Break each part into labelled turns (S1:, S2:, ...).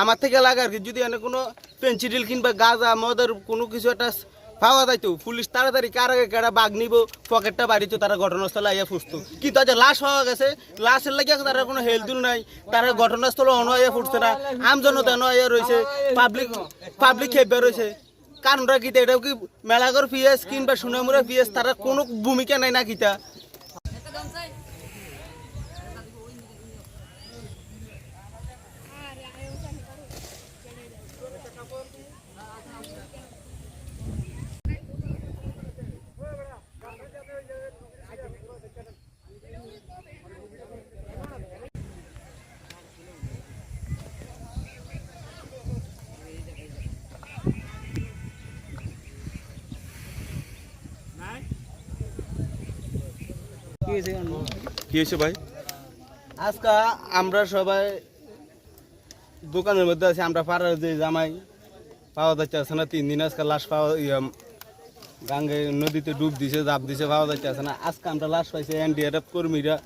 S1: আমার থেকে লাগে কি, যদি এনে কোনো পেন্সিডিল কিংবা গাঁজা, মদের কোনো কিছু একটা পাওয়া যাইতো, পুলিশ তাড়াতাড়ি কার আগে কেডা বাঘ নিব, পকেটটা বাড়িতে, তারা ঘটনাস্থলে আইয়া ফুসতো কিন্তু আজ লাশ পাওয়া গেছে, লাশের লাগে তারা কোনো হেলদুল নাই, তারা ঘটনাস্থলে অন অনাইয়া ফুটছে না, আমজনতা অনাইয়া রয়েছে পাবলিক পাবলিক খেপে রয়েছে কারণটা কিতা এটাও কি মেলাগর পিএস কিংবা সুনামুরা পিএস, তারা কোনো ভূমিকা নাই না কিতা
S2: কি হয়েছে ভাই?
S1: আজকে আমরা সবাই দোকানের মধ্যে আছি আমরা পাড়ার যে জামাই পাওয়া যাচ্ছে আছে না তিন দিন আজকে লাশ পাওয়া গাঙ্গে নদীতে ডুব দিছে জাপ দিছে পাওয়া যাচ্ছে আছে না। আজকে আমরা লাশ পাইছি এনডিআরএফ কর্মীরা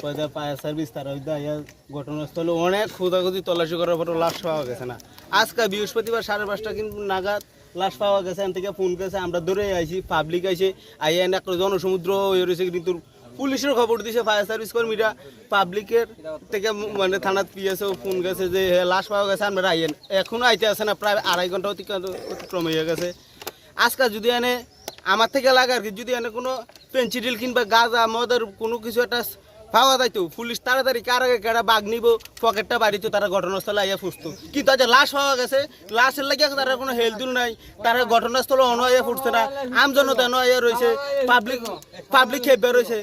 S1: পয়দা ফায়ার সার্ভিস তারা ইয়া ঘটনাস্থলে অনেক খোঁজাখুঁজি তল্লাশি করার পর লাশ পাওয়া গেছে না। আজকে বৃহস্পতিবার সাড়ে পাঁচটা কিন্তু নাগাদ লাশ পাওয়া গেছে এন থেকে ফোন গেছে আমরা ধরে আইছি পাবলিক আইছে আইয়া এনে একটা জনসমুদ্র হয়ে রয়েছে কিন্তু পুলিশের খবর দিছে ফায়ার সার্ভিস কর্মীরা পাবলিকের থেকে মানে থানাত পিএসও ফোন গেছে যে লাশ পাওয়া গেছে, আমরা আইয়েন এখনও আইতে আসে না, প্রায় আড়াই ঘণ্টা অতিক্রম হয়ে গেছে। আজকে যদি এনে, আমার থেকে লাগে আর কি, যদি এনে কোনো পেন্সিডিল কিংবা গাঁজা, মদের কোনো কিছু একটা পাওয়া যাইতো পুলিশ তাড়াতাড়ি কার আগে কেডা বাঘ নিব, পকেটটা বাড়িতে, তারা ঘটনাস্থলে আইয়া ফুসতো। কিন্তু আজ লাশ পাওয়া গেছে, লাশের লাগে তারা কোনো হেলদুল নাই, তারা ঘটনাস্থলে অনাইয়া ফুটছে না, আমজনতা অনাইয়া রয়েছে পাবলিক পাবলিক খেপে রয়েছে।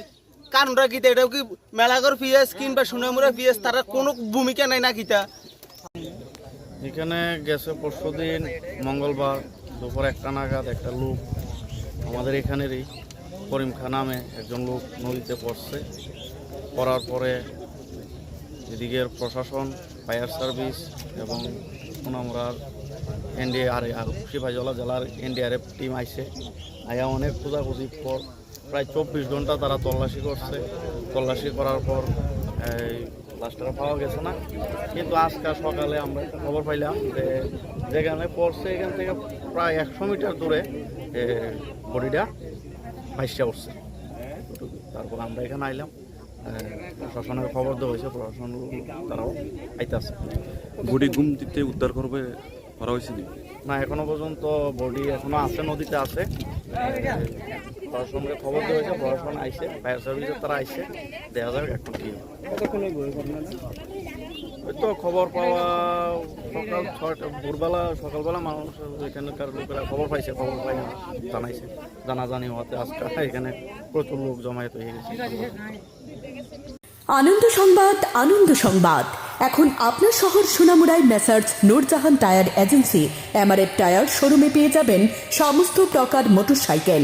S1: কারণটা কিতা এটাও কি মেলাগর পিএস কিংবা সুনামুরা পিএস তারা কোনো ভূমিকা নাই না কিতা
S2: এখানে গেছে পরশুদিন, মঙ্গলবার, দুপুর একটা নাগাদ একটা লোক আমাদের এখানেরই করিম খা নামে একজন লোক নদীতে পড়ছে। পড়ার পরে এদিকের প্রশাসন, ফায়ার সার্ভিস এবং সোনামুরার এনডিআর সিপাহীজলা জেলার এনডিআরএফ টিম আইছে। আয়া অনেক খোঁজাখুঁজি পর প্রায় চব্বিশ ঘণ্টা তারা তল্লাশি করছে। তল্লাশি করার পর এই লাশটা পাওয়া গেছে না। কিন্তু আজকাল সকালে আমরা খবর পাইলাম যে যেখানে পড়ছে এখান থেকে প্রায় একশো মিটার দূরে বডিটা ভাইসা উঠছে তারপর আমরা এখানে আইলাম প্রশাসনের খবর দেওয়া হয়েছে প্রশাসন তারাও আইতাছে।
S3: বডি ঘুম দিতে উদ্ধার করবে করা হয়েছে না
S2: এখনও পর্যন্ত বডি এখনও আছে নদীতে আছে। প্রশাসনকে খবর দেওয়া হয়েছে প্রশাসন আইসে ফায়ার সার্ভিসের তারা আইসে দেখা যাবে এখন কি ওই তো খবর পাওয়া সকাল ছয়টা ভোরবেলা সকালবেলা মানুষ এখানকার লোকেরা খবর পাইছে খবর পাই জানাইছে। জানাজানি হওয়াতে আজকে এখানে প্রচুর লোক জমায়েত হয়ে গেছে।
S4: আনন্দ সংবাদ আনন্দ সংবাদ। এখন আপনার শহর সোনামুড়ায় messrs Nurjahan tyre agency MRF tyre শোরুমে পেয়ে যাবেন সমস্ত প্রকার motorcycle.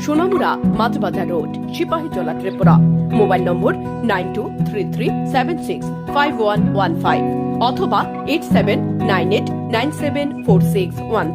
S4: Sonamura Matbazar road Sepahijala Tripura. Mobile number nine two three three seven six five one one five অথবা eight seven nine eight nine seven four six one